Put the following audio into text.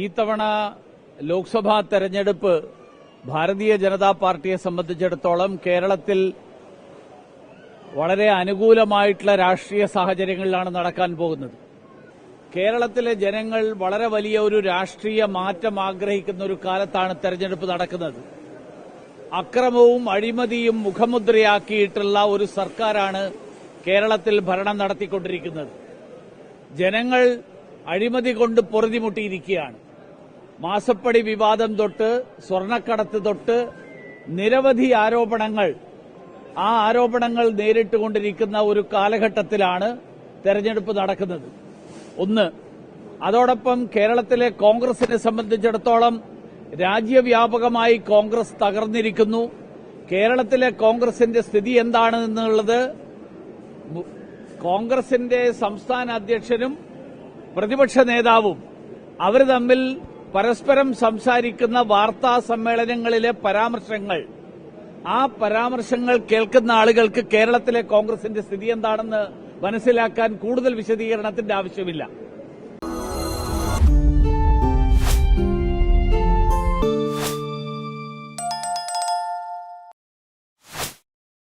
ഈ തവണ ലോക്സഭാ തെരഞ്ഞെടുപ്പ് ഭാരതീയ ജനതാ പാർട്ടിയെ സംബന്ധിച്ചിടത്തോളം കേരളത്തിൽ വളരെ അനുകൂലമായിട്ടുള്ള രാഷ്ട്രീയ സാഹചര്യങ്ങളിലാണ് നടക്കാൻ പോകുന്നത്. കേരളത്തിലെ ജനങ്ങൾ വളരെ വലിയ ഒരു രാഷ്ട്രീയ മാറ്റം ആഗ്രഹിക്കുന്ന ഒരു കാലത്താണ് തെരഞ്ഞെടുപ്പ് നടക്കുന്നത്. അക്രമവും അഴിമതിയും മുഖമുദ്രയാക്കിയിട്ടുള്ള ഒരു സർക്കാരാണ് കേരളത്തിൽ ഭരണം നടത്തിക്കൊണ്ടിരിക്കുന്നത്. ജനങ്ങൾ അഴിമതി കൊണ്ട് പൊറുതിമുട്ടിയിരിക്കുകയാണ് മാസപ്പടി വിവാദം തൊട്ട് സ്വർണക്കടത്ത് തൊട്ട് നിരവധി ആരോപണങ്ങൾ. ആ ആരോപണങ്ങൾ നേരിട്ടുകൊണ്ടിരിക്കുന്ന ഒരു കാലഘട്ടത്തിലാണ് തെരഞ്ഞെടുപ്പ് നടക്കുന്നത്. ഒന്ന് അതോടൊപ്പം കേരളത്തിലെ കോൺഗ്രസിനെ സംബന്ധിച്ചിടത്തോളം രാജ്യവ്യാപകമായി കോൺഗ്രസ് തകർന്നിരിക്കുന്നു. കേരളത്തിലെ കോൺഗ്രസിന്റെ സ്ഥിതി എന്താണ് എന്നുള്ളത് കോൺഗ്രസിന്റെ സംസ്ഥാന അധ്യക്ഷനും പ്രതിപക്ഷ നേതാവും അവർ തമ്മിൽ പരസ്പരം സംസാരിക്കുന്ന വാർത്താ സമ്മേളനങ്ങളിലെ പരാമർശങ്ങൾ. ആ പരാമർശങ്ങൾ കേൾക്കുന്ന ആളുകൾക്ക് കേരളത്തിലെ കോൺഗ്രസിന്റെ സ്ഥിതി എന്താണെന്ന് മനസ്സിലാക്കാൻ കൂടുതൽ വിശദീകരണത്തിന്റെ ആവശ്യമില്ല.